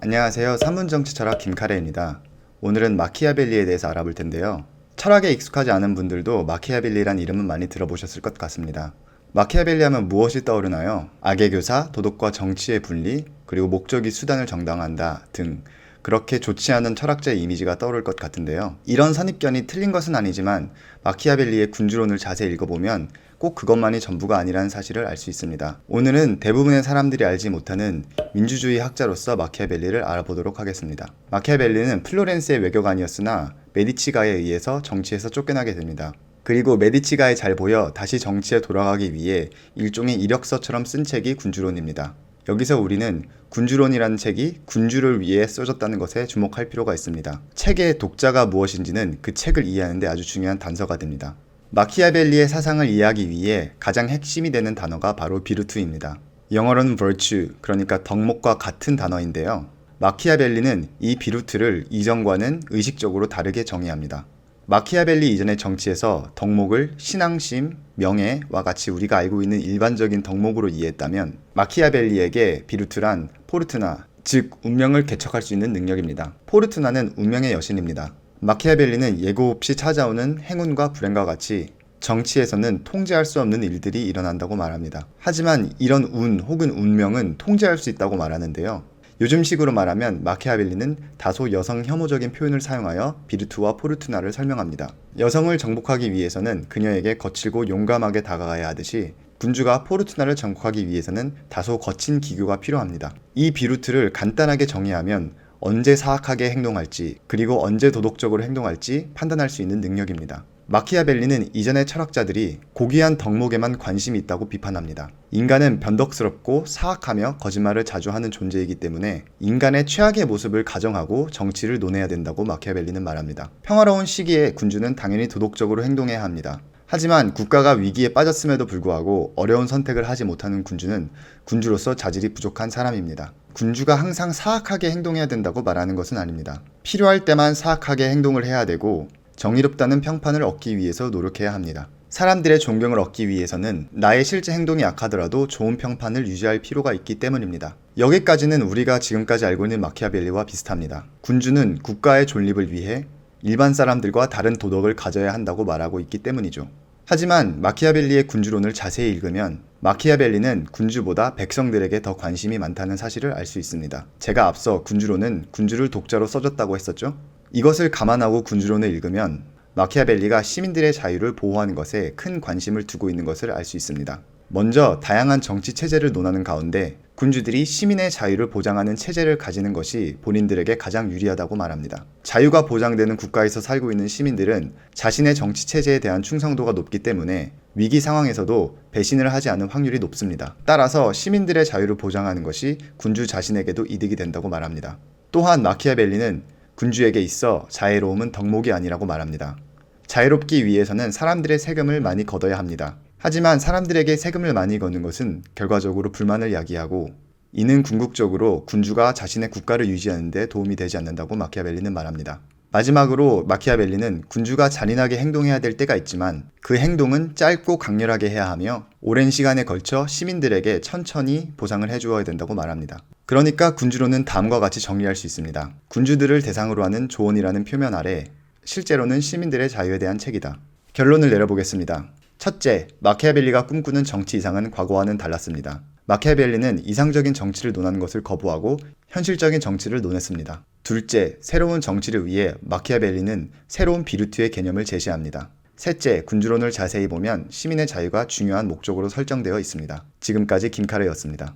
안녕하세요. 산문정치 철학 김카레입니다. 오늘은 마키아벨리에 대해서 알아볼 텐데요. 철학에 익숙하지 않은 분들도 마키아벨리란 이름은 많이 들어보셨을 것 같습니다. 마키아벨리 하면 무엇이 떠오르나요? 악의 교사, 도덕과 정치의 분리, 그리고 목적이 수단을 정당한다 등 그렇게 좋지 않은 철학자의 이미지가 떠오를 것 같은데요. 이런 선입견이 틀린 것은 아니지만 마키아벨리의 군주론을 자세히 읽어보면 꼭 그것만이 전부가 아니라는 사실을 알 수 있습니다. 오늘은 대부분의 사람들이 알지 못하는 민주주의 학자로서 마키아벨리를 알아보도록 하겠습니다. 마키아벨리는 플로렌스의 외교관이었으나 메디치가에 의해서 정치에서 쫓겨나게 됩니다. 그리고 메디치가에 잘 보여 다시 정치에 돌아가기 위해 일종의 이력서처럼 쓴 책이 군주론입니다. 여기서 우리는 군주론이라는 책이 군주를 위해 써졌다는 것에 주목할 필요가 있습니다. 책의 독자가 무엇인지는 그 책을 이해하는데 아주 중요한 단서가 됩니다. 마키아벨리의 사상을 이해하기 위해 가장 핵심이 되는 단어가 바로 비르투입니다. 영어로는 virtue, 그러니까 덕목과 같은 단어인데요. 마키아벨리는 이 비루트를 이전과는 의식적으로 다르게 정의합니다. 마키아벨리 이전의 정치에서 덕목을 신앙심, 명예와 같이 우리가 알고 있는 일반적인 덕목으로 이해했다면 마키아벨리에게 비루트란 포르투나, 즉 운명을 개척할 수 있는 능력입니다. 포르투나는 운명의 여신입니다. 마키아벨리는 예고 없이 찾아오는 행운과 불행과 같이 정치에서는 통제할 수 없는 일들이 일어난다고 말합니다. 하지만 이런 운 혹은 운명은 통제할 수 있다고 말하는데요. 요즘식으로 말하면 마키아벨리는 다소 여성 혐오적인 표현을 사용하여 비르투와 포르투나를 설명합니다. 여성을 정복하기 위해서는 그녀에게 거칠고 용감하게 다가가야 하듯이 군주가 포르투나를 정복하기 위해서는 다소 거친 기교가 필요합니다. 이 비루트를 간단하게 정의하면 언제 사악하게 행동할지 그리고 언제 도덕적으로 행동할지 판단할 수 있는 능력입니다. 마키아벨리는 이전의 철학자들이 고귀한 덕목에만 관심이 있다고 비판합니다. 인간은 변덕스럽고 사악하며 거짓말을 자주 하는 존재이기 때문에 인간의 최악의 모습을 가정하고 정치를 논해야 된다고 마키아벨리는 말합니다. 평화로운 시기에 군주는 당연히 도덕적으로 행동해야 합니다. 하지만 국가가 위기에 빠졌음에도 불구하고 어려운 선택을 하지 못하는 군주는 군주로서 자질이 부족한 사람입니다. 군주가 항상 사악하게 행동해야 된다고 말하는 것은 아닙니다. 필요할 때만 사악하게 행동을 해야 되고 정의롭다는 평판을 얻기 위해서 노력해야 합니다. 사람들의 존경을 얻기 위해서는 나의 실제 행동이 약하더라도 좋은 평판을 유지할 필요가 있기 때문입니다. 여기까지는 우리가 지금까지 알고 있는 마키아벨리와 비슷합니다. 군주는 국가의 존립을 위해 일반 사람들과 다른 도덕을 가져야 한다고 말하고 있기 때문이죠. 하지만 마키아벨리의 군주론을 자세히 읽으면 마키아벨리는 군주보다 백성들에게 더 관심이 많다는 사실을 알 수 있습니다. 제가 앞서 군주론은 군주를 독자로 써줬다고 했었죠? 이것을 감안하고 군주론을 읽으면 마키아벨리가 시민들의 자유를 보호하는 것에 큰 관심을 두고 있는 것을 알 수 있습니다. 먼저 다양한 정치 체제를 논하는 가운데 군주들이 시민의 자유를 보장하는 체제를 가지는 것이 본인들에게 가장 유리하다고 말합니다. 자유가 보장되는 국가에서 살고 있는 시민들은 자신의 정치 체제에 대한 충성도가 높기 때문에 위기 상황에서도 배신을 하지 않은 확률이 높습니다. 따라서 시민들의 자유를 보장하는 것이 군주 자신에게도 이득이 된다고 말합니다. 또한 마키아벨리는 군주에게 있어 자애로움은 덕목이 아니라고 말합니다. 자유롭기 위해서는 사람들의 세금을 많이 걷어야 합니다. 하지만 사람들에게 세금을 많이 걷는 것은 결과적으로 불만을 야기하고 이는 궁극적으로 군주가 자신의 국가를 유지하는 데 도움이 되지 않는다고 마키아벨리는 말합니다. 마지막으로 마키아벨리는 군주가 잔인하게 행동해야 될 때가 있지만 그 행동은 짧고 강렬하게 해야 하며 오랜 시간에 걸쳐 시민들에게 천천히 보상을 해주어야 된다고 말합니다. 그러니까 군주로는 다음과 같이 정리할 수 있습니다. 군주들을 대상으로 하는 조언이라는 표면 아래 실제로는 시민들의 자유에 대한 책이다. 결론을 내려보겠습니다. 첫째, 마키아벨리가 꿈꾸는 정치 이상은 과거와는 달랐습니다. 마키아벨리는 이상적인 정치를 논하는 것을 거부하고 현실적인 정치를 논했습니다. 둘째, 새로운 정치를 위해 마키아벨리는 새로운 비루트의 개념을 제시합니다. 셋째, 군주론을 자세히 보면 시민의 자유가 중요한 목적으로 설정되어 있습니다. 지금까지 김카레였습니다.